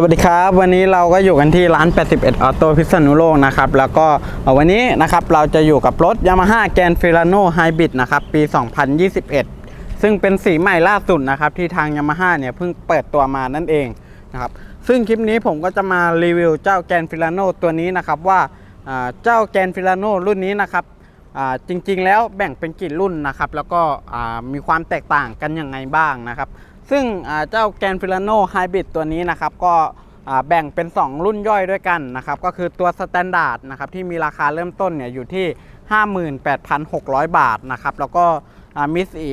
สวัสดีครับ วันนี้เราก็อยู่กันที่ร้าน 81 ออโต้พิษณุโลกนะครับ แล้วก็วันนี้นะครับเราจะอยู่กับรถ Yamaha g r a n d Filano Hybrid นะครับ ปี 2021 ซึ่งเป็นสีใหม่ล่าสุดนะครับ ที่ทาง Yamaha เนี่ยเพิ่งเปิดตัวมานั่นเองนะครับ ซึ่งคลิปนี้ผมก็จะมารีวิวเจ้า g r a n d Filano ตัวนี้นะครับว่าเจ้า g r a n d Filano รุ่นนี้นะครับจริงๆ แล้วแบ่งเป็นกี่รุ่นนะครับ แล้วก็มีความแตกต่างกันยังไงบ้างนะครับ ซึ่งเจ้าแกนฟิลาโนไฮบริดตัวนี้นะครับก็แบ่งเป็น 2 รุ่นย่อยด้วยกันนะครับก็คือตัวสแตนดาร์ดนะครับที่มีราคาเริ่มต้นเนี่ยอยู่ที่ 58,600 บาทนะครับแล้วก็มีสี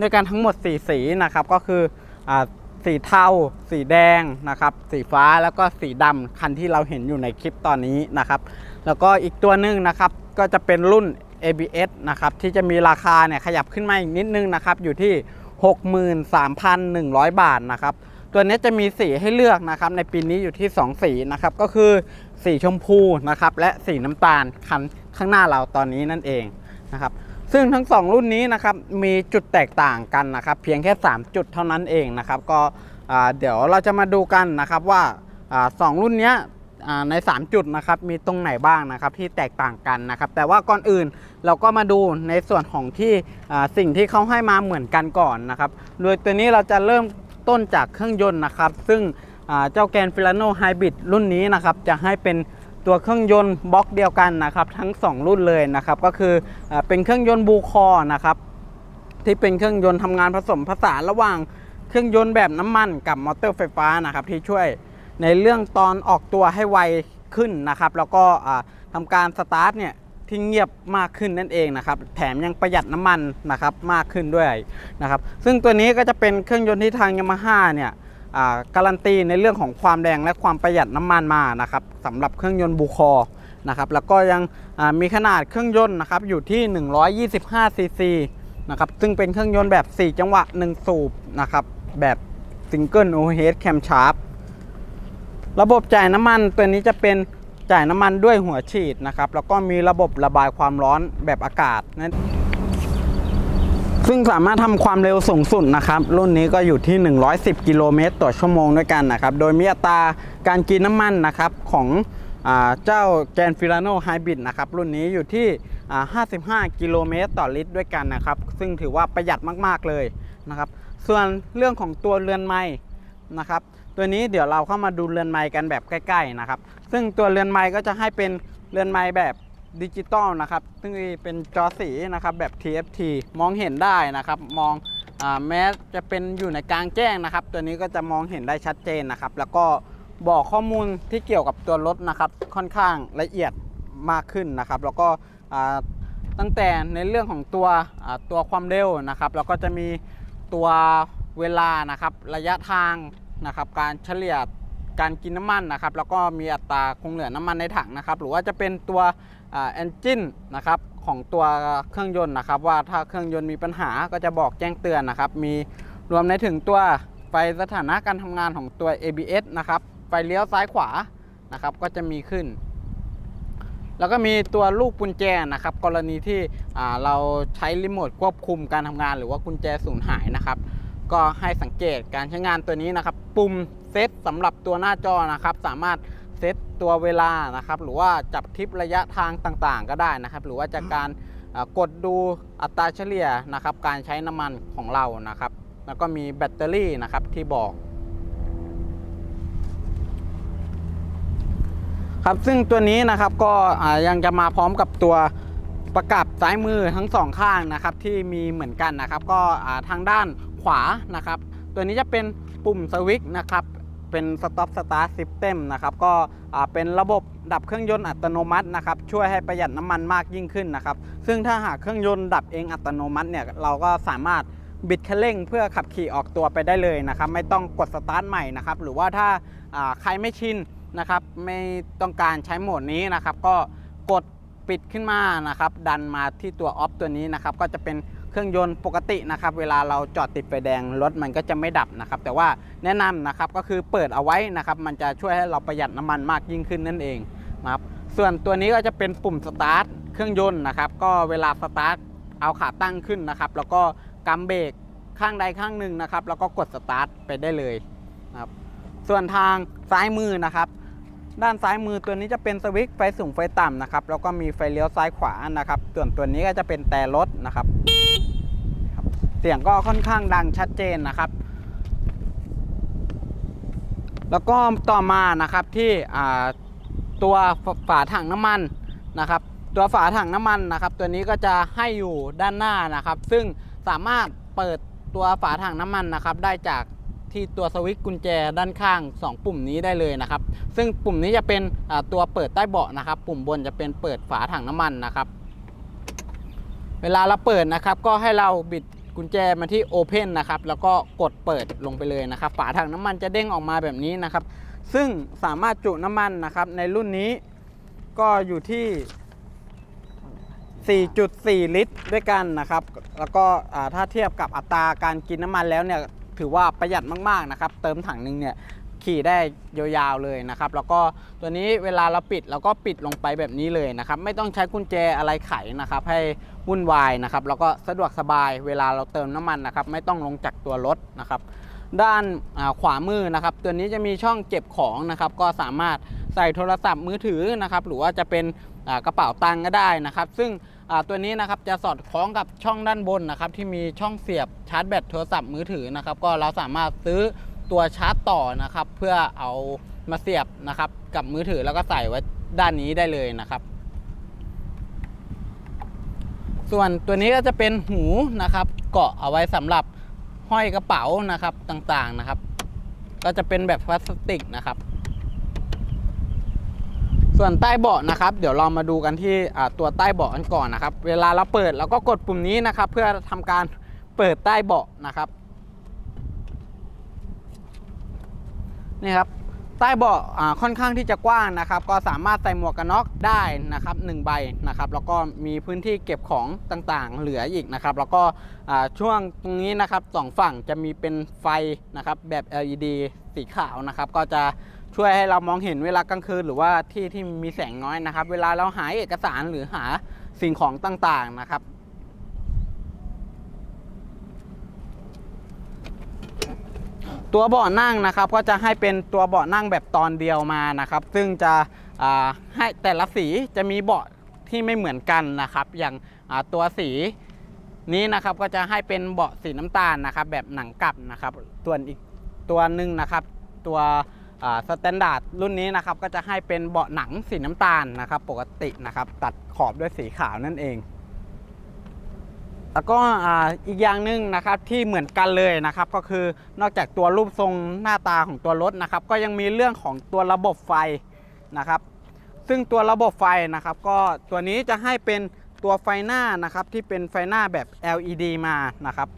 ด้วยกันทั้งหมด 4 สีนะครับก็คืออสีเทา สีแดงนะครับสีฟ้าแล้วก็สีดำคันที่เราเห็นอยู่ในคลิปตอนนี้นะครับแล้วก็อีกตัวหนึ่งนะครับก็จะเป็นรุ่น ABS นะครับที่จะมีราคาเนี่ยขยับขึ้นมาอีกนิดนึงนะครับอยู่ที่ 63,100 บาทนะครับ ตัวนี้จะมีสีให้เลือกนะครับในปีนี้อยู่ที่ 2 สีนะครับก็คือสีชมพูนะครับและสีน้ำตาลคันข้างหน้าเราตอนนี้นั่นเองนะครับซึ่งทั้ง 2 รุ่นนี้นะครับมีจุดแตกต่างกันนะครับเพียงแค่ 3 จุดเท่านั้นเองนะครับก็เดี๋ยวเราจะมาดูกันนะครับว่าสองรุ่นเนี้ย ใน 3 จุดนะครับมีตรงไหนบ้างนะครับที่แตกต่างกันนะครับแต่ว่าก่อนอื่นเราก็มาดูในส่วนของที่สิ่งที่เขาให้มาเหมือนกันก่อนนะครับโดยตัวนี้เราจะเริ่มต้นจากเครื่องยนต์นะครับ ซึ่งเจ้าแกนฟิลาโนไฮบริดรุ่นนี้นะครับจะให้เป็นตัวเครื่องยนต์บล็อกเดียวกันนะครับทั้ง 2 รุ่นเลยนะครับก็คืออเป็นเครื่องยนต์บูคอนะครับที่เป็นเครื่องยนต์ทำงานผสมผสานระหว่างเครื่องยนต์แบบน้ำมันกับมอเตอร์ไฟฟ้านะครับที่ช่วย ในเรื่องตอนออกตัวให้ไวขึ้นนะครับ แล้วก็อ่าทำการสตาร์ทเนี่ยที่เงียบมากขึ้นนั่นเองนะครับ แถมยังประหยัดน้ำมันนะครับมากขึ้นด้วยนะครับ ซึ่งตัวนี้ก็จะเป็นเครื่องยนต์ที่ทางยามาฮ่าเนี่ยการันตีในเรื่องของความแรงและความประหยัดน้ำมันมานะครับสำหรับเครื่องยนต์บูคอนะครับ แล้วก็ยังมีขนาดเครื่องยนต์นะครับอยู่ที่ 125ซีซีนะครับ ซึ่งเป็นเครื่องยนต์แบบ 4 จังหวะ 1 สูบนะครับ แบบซิงเกิลโอเฮดแคมชาร์ป ระบบจ่ายน้ำมันตัวนี้จะเป็นจ่ายน้ำมันด้วยหัวฉีดนะครับ แล้วก็มีระบบระบายความร้อนแบบอากาศนะซึ่งสามารถทำความเร็วสูงสุดนะครับ รุ่นนี้ก็อยู่ที่ 110 กิโลเมตรต่อชั่วโมงด้วยกันนะครับ โดยมีอัตราการกินน้ำมันนะครับของอเจ้าแกนฟิลาโนไฮบริดนะครับ รุ่นนี้อยู่ที่อ่า55 กิโลเมตรต่อลิตรด้วยกันนะครับ ซึ่งถือว่าประหยัดมาก ๆ เลยนะครับ ส่วนเรื่องของตัวเรือนไม้นะครับ ตัวนี้เดี๋ยวเราเข้ามาดูเรือนไม้กันแบบใกล้ ๆนะครับ ซึ่งตัวเรือนไม้ก็จะให้เป็นเรือนไม้แบบดิจิตอลนะครับ ซึ่งเป็นจอสีนะครับแบบ TFT มองเห็นได้นะครับ มองอแม้จะเป็นอยู่ในกลางแจ้งนะครับ ตัวนี้ก็จะมองเห็นได้ชัดเจนนะครับ แล้วก็บอกข้อมูลที่เกี่ยวกับตัวรถนะครับ ค่อนข้างละเอียดมากขึ้นนะครับ แล้วก็ตั้งแต่ในเรื่องของตัวตัวความเร็วนะครับ แล้วก็จะมีตัวเวลานะครับ ระยะทาง นะครับ การเฉลี่ยการกินน้ำมันนะครับ แล้วก็มีอัตราคงเหลือน้ำมันในถังนะครับ หรือว่าจะเป็นตัวเอนจินนะครับของตัวเครื่องยนต์นะครับ ว่าถ้าเครื่องยนต์มีปัญหาก็จะบอกแจ้งเตือนนะครับ มีรวมในถึงตัวไฟสถานะการทำงานของตัว ABS นะครับไฟเลี้ยวซ้ายขวานะครับ ก็จะมีขึ้น แล้วก็มีตัวลูกกุญแจนะครับ กรณีที่เราใช้รีโมทควบคุมการทำงาน หรือว่ากุญแจสูญหายนะครับ ก็ให้สังเกตการใช้งานตัวนี้นะครับ ปุ่มเซตสำหรับตัวหน้าจอนะครับ สามารถเซตตัวเวลานะครับ หรือว่าจับทิประยะทางต่างๆ ก็ได้นะครับ หรือว่าจากการกดดูอัตราเฉลี่ยนะครับ การใช้น้ำมันของเรานะครับ แล้วก็มีแบตเตอรี่นะครับที่บอกครับซึ่งตัวนี้นะครับก็ยังจะมาพร้อมกับตัวประกับซ้ายมือทั้งสองข้างนะครับที่มีเหมือนกันนะครับ ก็ทางด้าน ขวานะครับ ตัวนี้จะเป็นปุ่มสวิตช์นะครับ เป็น stop start system นะครับ ก็เป็นระบบดับเครื่องยนต์อัตโนมัตินะครับ ช่วยให้ประหยัดน้ำมันมากยิ่งขึ้นนะครับ ซึ่งถ้าหากเครื่องยนต์ดับเองอัตโนมัติเนี่ย เราก็สามารถบิดคันเร่งเพื่อขับขี่ออกตัวไปได้เลยนะครับ ไม่ต้องกดสตาร์ทใหม่นะครับ หรือว่าถ้าใครไม่ชินนะครับ ไม่ต้องการใช้โหมดนี้นะครับ ก็กดปิดขึ้นมานะครับ ดันมาที่ตัวออฟตัวนี้นะครับ ก็จะเป็น เครื่องยนต์ปกตินะครับเวลาเราจอดติดไฟแดงรถมันก็จะไม่ดับนะครับแต่ว่าแนะนำนะครับก็คือเปิดเอาไว้นะครับมันจะช่วยให้เราประหยัดน้ำมันมากยิ่งขึ้นนั่นเองนะครับส่วนตัวนี้ก็จะเป็นปุ่มสตาร์ทเครื่องยนต์นะครับก็เวลาสตาร์ทเอาขาตั้งขึ้นนะครับแล้วก็กำเบรกข้างใดข้างหนึ่งนะครับแล้วก็กดสตาร์ทไปได้เลยนะครับส่วนทางซ้ายมือนะครับด้านซ้ายมือตัวนี้จะเป็นสวิตช์ไฟสูงไฟต่ำนะครับแล้วก็มีไฟเลี้ยวซ้ายขวานะครับ ส่วนตัวนี้ก็จะเป็นแต่รถนะครับ เสียงก็ค่อนข้างดังชัดเจนนะครับ แล้วก็ต่อมานะครับที่ตัวฝาถังน้ำมันนะครับ ตัวฝาถังน้ำมันนะครับ ตัวนี้ก็จะให้อยู่ด้านหน้านะครับ ซึ่งสามารถเปิดตัวฝาถังน้ำมันนะครับ ได้จากที่ตัวสวิตช์กุญแจด้านข้าง 2 ปุ่มนี้ได้เลยนะครับ ซึ่งปุ่มนี้จะเป็นตัวเปิดใต้เบาะนะครับ ปุ่มบนจะเป็นเปิดฝาถังน้ำมันนะครับ เวลาเราเปิดนะครับ ก็ให้เราบิด กุญแจมาที่ Open นะครับแล้วก็กดเปิดลงไปเลยนะครับฝาถังน้ำมันจะเด้งออกมาแบบนี้นะครับ ซึ่งสามารถจุน้ำมันนะครับในรุ่นนี้ก็อยู่ที่4.4 ลิตรด้วยกันนะครับ แล้วก็ถ้าเทียบกับอัตราการกินน้ำมันแล้วเนี่ยถือว่าประหยัดมากๆนะครับ เติมถังหนึงเนี่ยขี่ได้ยาวๆเลยนะครับ แล้วก็ตัวนี้เวลาเราปิดเราก็ปิดลงไปแบบนี้เลยนะครับ ไม่ต้องใช้กุญแจอะไรไขนะครับ ให้ วุ่นวายนะครับแล้วก็สะดวกสบายเวลาเราเติมน้ำมันนะครับไม่ต้องลงจากตัวรถนะครับด้านขวามือนะครับ ตัวนี้จะมีช่องเก็บของนะครับ ก็สามารถใส่โทรศัพท์มือถือนะครับ หรือว่าจะเป็นกระเป๋าตังก็ได้นะครับ ซึ่งตัวนี้นะครับจะสอดคล้องกับช่องด้านบนนะครับ ที่มีช่องเสียบชาร์จแบตโทรศัพท์มือถือนะครับ ก็เราสามารถซื้อตัวชาร์จต่อนะครับ เพื่อเอามาเสียบนะครับ กับมือถือแล้วก็ใส่ไว้ด้านนี้ได้เลยนะครับ ส่วนตัวนี้ก็จะเป็นหูนะครับ เกาะเอาไว้สำหรับห้อยกระเป๋านะครับต่างๆนะครับ ก็จะเป็นแบบพลาสติกนะครับ ส่วนใต้เบาะนะครับ เดี๋ยวเรามาดูกันที่ตัวใต้เบาะกันก่อนนะครับ เวลาเราเปิดเราก็กดปุ่มนี้นะครับ เพื่อทำการเปิดใต้เบาะนะครับนี่ครับ ใต้เบาะค่อนข้างที่จะกว้างนะครับ ก็สามารถใส่หมวกกันน็อกได้นะครับหนึ่งใบนะครับ แล้วก็มีพื้นที่เก็บของต่างๆ เหลืออีกนะครับ แล้วก็ช่วงตรงนี้นะครับสองฝั่งจะมีเป็นไฟนะครับแบบ LED สีขาวนะครับ ก็จะช่วยให้เรามองเห็นเวลากลางคืน หรือว่าที่ที่มีแสงน้อยนะครับ เวลาเราหาเอกสารหรือหาสิ่งของต่างๆนะครับ ตัวเบาะนั่งนะครับก็จะให้เป็นตัวเบาะนั่งแบบตอนเดียวมานะครับ ซึ่งจะให้แต่ละสีจะมีเบาะที่ไม่เหมือนกันนะครับ อย่างตัวสีนี้นะครับก็จะให้เป็นเบาะสีน้ำตาลนะครับ แบบหนังกลับนะครับส่วนอีกตัวหนึ่งนะครับ ตัวสแตนดาร์ดรุ่นนี้นะครับก็จะให้เป็นเบาะหนังสีน้ำตาลนะครับ ปกตินะครับ ตัดขอบด้วยสีขาวนั่นเอง แล้วก็อีกอย่างหนึ่งนะครับที่เหมือนกันเลยนะครับ ก็คือนอกจากตัวรูปทรงหน้าตาของตัวรถนะครับ ก็ยังมีเรื่องของตัวระบบไฟนะครับ ซึ่งตัวระบบไฟนะครับ ก็ตัวนี้จะให้เป็นตัวไฟหน้านะครับที่เป็นไฟหน้าแบบ LED มานะครับ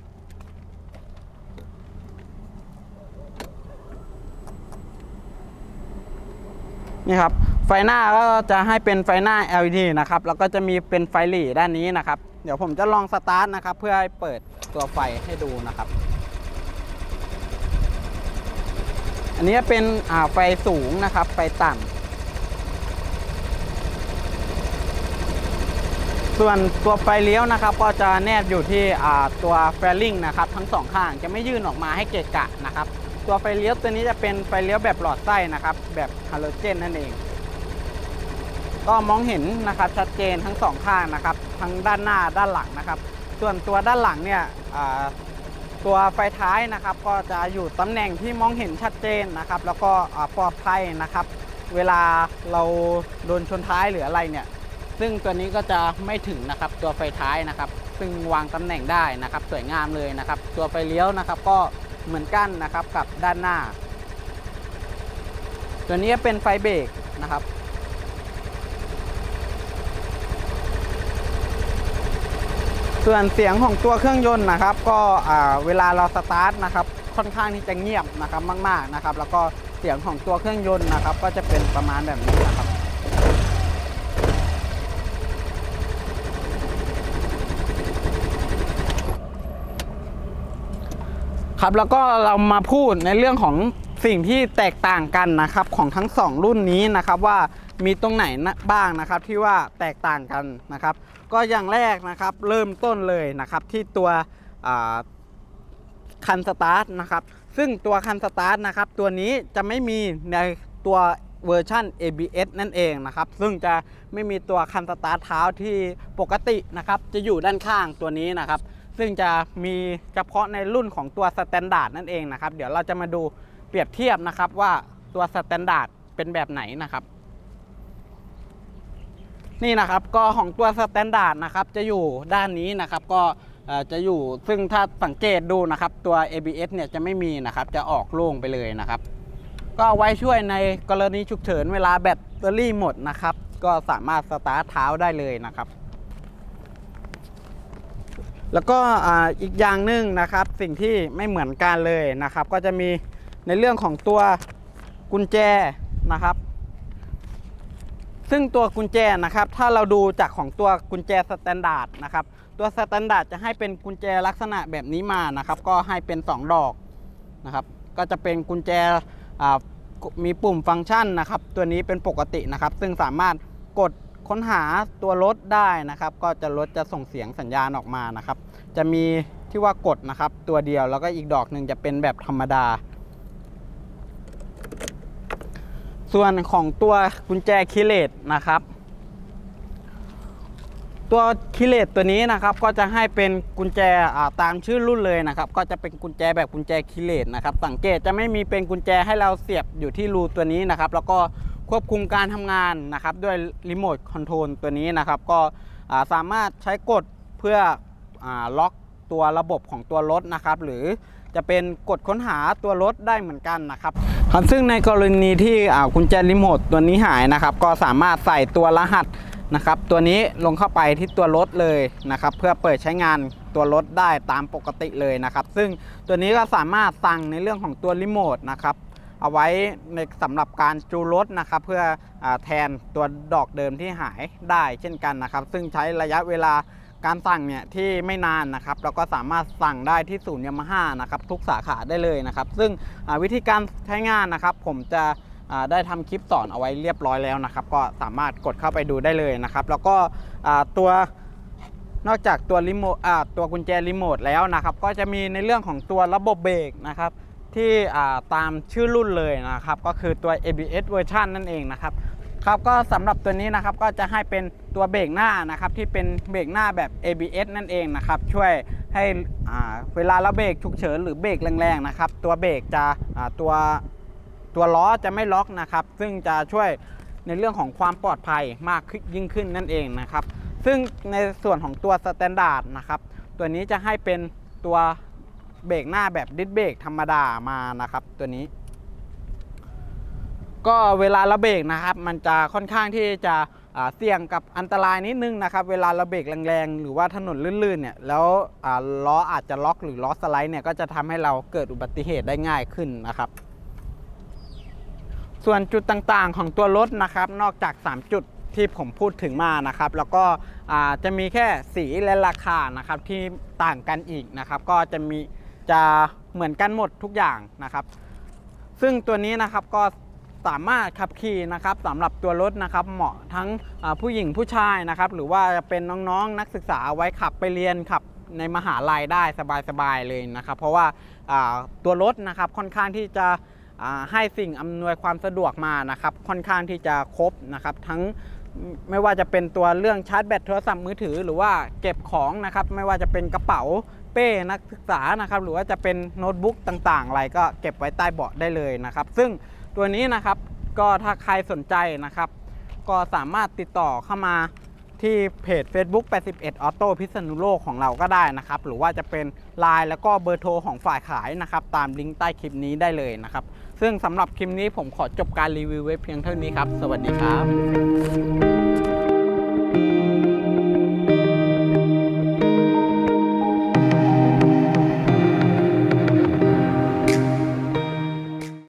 นี่ครับไฟหน้าก็จะให้เป็นไฟหน้า LED นะครับแล้วก็จะมีเป็นไฟหลีด้านนี้นะครับ เดี๋ยวผมจะลองสตาร์ทนะครับ เพื่อให้เปิดตัวไฟให้ดูนะครับ อันนี้เป็นไฟสูงนะครับ ไฟต่ำส่วนตัวไฟเลี้ยวนะครับ ก็จะแนบอยู่ที่ตัวแฟลิงนะครับ ทั้งสองข้างจะไม่ยื่นออกมาให้เกะกะนะครับ ตัวไฟเลี้ยวตัวนี้จะเป็นไฟเลี้ยวแบบหลอดไส้นะครับ แบบฮาโลเจนนั่นเอง ก็มองเห็นนะครับชัดเจนทั้งสองข้างนะครับ ทั้งด้านหน้าด้านหลังนะครับ ส่วนตัวด้านหลังเนี่ยตัวไฟท้ายนะครับ ก็จะอยู่ตำแหน่งที่มองเห็นชัดเจนนะครับ แล้วก็ปลอดภัยนะครับ เวลาเราโดนชนท้ายหรืออะไรเนี่ย ซึ่งตัวนี้ก็จะไม่ถึงนะครับตัวไฟท้ายนะครับ ซึ่งวางตำแหน่งได้นะครับ สวยงามเลยนะครับ ตัวไฟเลี้ยวนะครับก็เหมือนกันนะครับกับด้านหน้า ตัวนี้เป็นไฟเบรกนะครับ ส่วนเสียงของตัวเครื่องยนต์นะครับ ก็เวลาเราสตาร์ทนะครับค่อนข้างที่จะเงียบนะครับมากๆนะครับ แล้วก็เสียงของตัวเครื่องยนต์นะครับ ก็จะเป็นประมาณแบบนี้นะครับครับแล้วก็เรามาพูดในเรื่องของ สิ่งที่แตกต่างกันนะครับของทั้งสองรุ่นนี้นะครับว่ามีตรงไหนบ้างนะครับที่ว่าแตกต่างกันนะครับ ก็อย่างแรกนะครับเริ่มต้นเลยนะครับที่ตัวคันสตาร์ทนะครับซึ่งตัวคันสตาร์ทนะครับตัวนี้จะไม่มีในตัวเวอร์ชัน ABS นั่นเองนะครับ ซึ่งจะไม่มีตัวคันสตาร์ทเท้าที่ปกตินะครับ จะอยู่ด้านข้างตัวนี้นะครับ ซึ่งจะมีเฉพาะในรุ่นของตัวสแตนดาร์ดนั่นเองนะครับ เดี๋ยวเราจะมาดู เปรียบเทียบนะครับว่าตัวสแตนดาร์ดเป็นแบบไหนนะครับ นี่นะครับก็ของตัวสแตนดาร์ดนะครับจะอยู่ด้านนี้นะครับก็จะอยู่ซึ่งถ้าสังเกตดูนะครับ ตัว ABS เนี่ยจะไม่มีนะครับ จะออกโล่งไปเลยนะครับ ก็ไว้ช่วยในกรณีฉุกเฉินเวลาแบตเตอรี่หมดนะครับ ก็สามารถสตาร์ทเท้าได้เลยนะครับ แล้วก็อีกอย่างหนึ่งนะครับสิ่งที่ไม่เหมือนกันเลยนะครับ ก็จะมี ในเรื่องของตัวกุญแจนะครับ ซึ่งตัวกุญแจนะครับ ถ้าเราดูจากของตัวกุญแจสแตนดาร์ดนะครับ ตัวสแตนดาร์ดจะให้เป็นกุญแจลักษณะแบบนี้มานะครับ ก็ให้เป็น 2 ดอกนะครับ ก็จะเป็นกุญแจมีปุ่มฟังก์ชันนะครับ ตัวนี้เป็นปกตินะครับ ซึ่งสามารถกดค้นหาตัวรถได้นะครับ ก็จะรถจะส่งเสียงสัญญาณออกมานะครับ จะมีที่ว่ากดนะครับ ตัวเดียวแล้วก็อีกดอกหนึ่งจะเป็นแบบธรรมดา ส่วนของตัวกุญแจคิเลตนะครับ ตัวคิเลตตัวนี้นะครับก็จะให้เป็นกุญแจตามชื่อรุ่นเลยนะครับ ก็จะเป็นกุญแจแบบกุญแจคิเลตนะครับ สังเกตจะไม่มีเป็นกุญแจให้เราเสียบอยู่ที่รูตัวนี้นะครับ แล้วก็ควบคุมการทำงานนะครับด้วยรีโมทคอนโทรลตัวนี้นะครับ ก็สามารถใช้กดเพื่ออล็อกตัวระบบของตัวรถนะครับ หรือ จะเป็นกดค้นหาตัวรถได้เหมือนกันนะครับครับซึ่งในกรณีที่อ่ากุญแจรีโมทตัวนี้หายนะครับ ก็สามารถใส่ตัวรหัสนะครับ ตัวนี้ลงเข้าไปที่ตัวรถเลยนะครับ เพื่อเปิดใช้งานตัวรถได้ตามปกติเลยนะครับ ซึ่งตัวนี้ก็สามารถสั่งในเรื่องของตัวรีโมทนะครับเอาไว้ในสำหรับการจูรถนะครับ เพื่ออแทนตัวดอกเดิมที่หายได้เช่นกันนะครับ ซึ่งใช้ระยะเวลา การสั่งเนี่ยที่ไม่นานนะครับแล้วก็สามารถสั่งได้ที่ศูนย์ยามาฮ่านะครับทุกสาขาได้เลยนะครับ ซึ่งวิธีการใช้งานนะครับ ผมจะได้ทำคลิปสอนเอาไว้เรียบร้อยแล้วนะครับ ก็สามารถกดเข้าไปดูได้เลยนะครับ แล้วก็ตัวนอกจากตัวรีโมทตัวกุญแจรีโมทแล้วนะครับ ก็จะมีในเรื่องของตัวระบบเบรกนะครับ ที่ตามชื่อรุ่นเลยนะครับ ก็คือตัว ABS เวอร์ชันนั่นเองนะครับ ครับก็สำหรับตัวนี้นะครับก็จะให้เป็นตัวเบรกหน้านะครับที่เป็นเบรกหน้าแบบ ABS นั่นเองนะครับช่วยให้เวลาเราเบรกฉุกเฉินหรือเบรกแรงๆนะครับตัวเบรกจะตัวตัวล้อจะไม่ล็อกนะครับซึ่งจะช่วยในเรื่องของความปลอดภัยมากยิ่งขึ้นนั่นเองนะครับซึ่งในส่วนของตัวสแตนดาร์ดนะครับตัวนี้จะให้เป็นตัวเบรกหน้าแบบดิสเบรกธรรมดามานะครับตัวนี้ ก็เวลาเราเบรกนะครับ มันจะค่อนข้างที่จะเสี่ยงกับอันตรายนิดนึงนะครับ เวลาเราเบรกแรงๆ หรือว่าถนนลื่นๆเนี่ยแล้วล้ออาจจะล็อกหรือล้อสไลด์เนี่ยก็จะทำให้เราเกิดอุบัติเหตุได้ง่ายขึ้นนะครับ ส่วนจุดต่างๆของตัวรถนะครับ นอกจาก 3 จุดที่ผมพูดถึงมานะครับ แล้วก็จะมีแค่สีและราคานะครับที่ต่างกันอีกนะครับ ก็จะมีจะเหมือนกันหมดทุกอย่างนะครับ ซึ่งตัวนี้นะครับก็ สามารถขับขี่นะครับสำหรับตัวรถนะครับเหมาะทั้งผู้หญิงผู้ชายนะครับ หรือว่าจะเป็นน้องๆนักศึกษาไว้ขับไปเรียนขับในมหาลัยได้สบายๆเลยนะครับ เพราะว่าตัวรถนะครับค่อนข้างที่จะให้สิ่งอำนวยความสะดวกมานะครับ ค่อนข้างที่จะครบนะครับ ทั้งไม่ว่าจะเป็นตัวเรื่องชาร์จแบตโทรศัพท์มือถือ หรือว่าเก็บของนะครับ ไม่ว่าจะเป็นกระเป๋าเป้นักศึกษานะครับ หรือว่าจะเป็นโน้ตบุ๊กต่างๆ อะไรก็เก็บไว้ใต้เบาะได้เลยนะครับ ซึ่ง ตัวนี้นะครับก็ถ้าใครสนใจนะครับ ก็สามารถติดต่อเข้ามาที่เพจ Facebook 81 Auto พิษณุโลกของเราก็ได้นะครับ หรือว่าจะเป็น l ล n e แล้วก็เบอร์โทรของฝ่ายขายนะครับ ตามลิงก์ใต้คลิปนี้ได้เลยนะครับ ซึ่งสำหรับคลิปนี้ผมขอจบการรีวิวไว้เพียงเท่านี้ครับ สวัสดีครับ